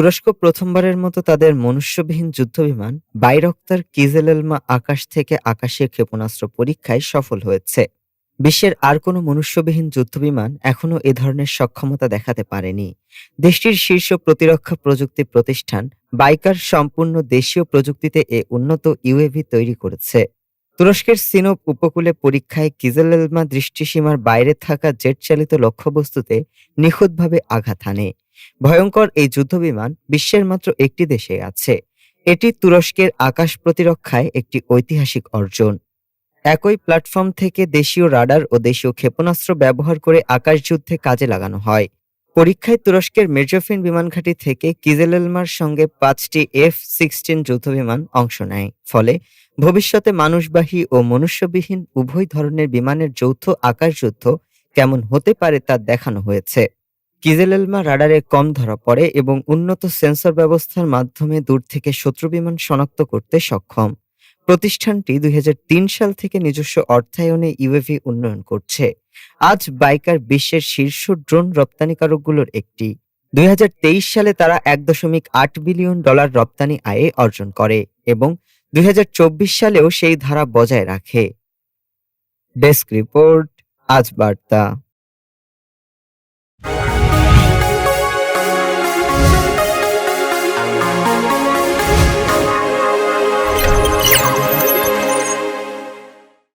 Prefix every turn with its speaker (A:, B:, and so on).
A: তুরস্ক প্রথমবারের মতো তাদের মনুষ্যবিহীন যুদ্ধবিমান বাইরক্তার কিজেলেলমা আকাশ থেকে আকাশীয় ক্ষেপণাস্ত্র পরীক্ষায় সফল হয়েছে। বিশ্বের আর কোনো মনুষ্যবিহীন যুদ্ধবিমান এখনও এ ধরনের সক্ষমতা দেখাতে পারেনি। দেশটির শীর্ষ প্রতিরক্ষা প্রযুক্তি প্রতিষ্ঠান বাইকার সম্পূর্ণ দেশীয় প্রযুক্তিতে এ উন্নত ইউএভি তৈরি করেছে। তুরস্কের সিনোপ উপকূলে পরীক্ষায় কিজেলেলমা দৃষ্টিসীমার বাইরে থাকা জেট চালিত লক্ষ্যবস্তুতে নিখুঁতভাবে আঘাত হানে। ভয়ঙ্কর এই যুদ্ধবিমান বিশ্বের মাত্র একটি দেশে আছে। এটি তুরস্কের আকাশ প্রতিরক্ষায় একটি ঐতিহাসিক অর্জন। একই প্ল্যাটফর্ম থেকে দেশীয় রাডার ও দেশীয় ক্ষেপণাস্ত্র ব্যবহার করে আকাশ যুদ্ধে কাজে লাগানো হয়। পরীক্ষায় তুরস্কের মেজফিন বিমানঘাঁটি থেকে কিজেলেলমার সঙ্গে পাঁচটি এফ সিক্সটিন যুদ্ধবিমান অংশ নেয়। ফলে ভবিষ্যতে মানুষবাহী ও মনুষ্যবিহীন উভয় ধরনের বিমানের যৌথ আকাশ যুদ্ধ কেমন হতে পারে তা দেখানো হয়েছে। কিজেলেলমা রাডারে কম ধরা পড়ে এবং উন্নত সেন্সর ব্যবস্থার মাধ্যমে দূর থেকে শত্রু বিমান শনাক্ত করতে সক্ষম। প্রতিষ্ঠানটি দুই হাজার তিন সাল থেকে নিজস্ব অর্থায়নে ইউএভি উন্নয়ন করছে। আজ বাইকার বিশ্বের শীর্ষ ড্রোন রপ্তানিকারকগুলোর একটি। দুই হাজার তেইশ সালে তারা এক দশমিক আট বিলিয়ন ডলার রপ্তানি আয়ে অর্জন করে এবং দুই হাজার চব্বিশ সালেও সেই ধারা বজায় রাখে। ডেস্ক রিপোর্ট, আজ বার্তা।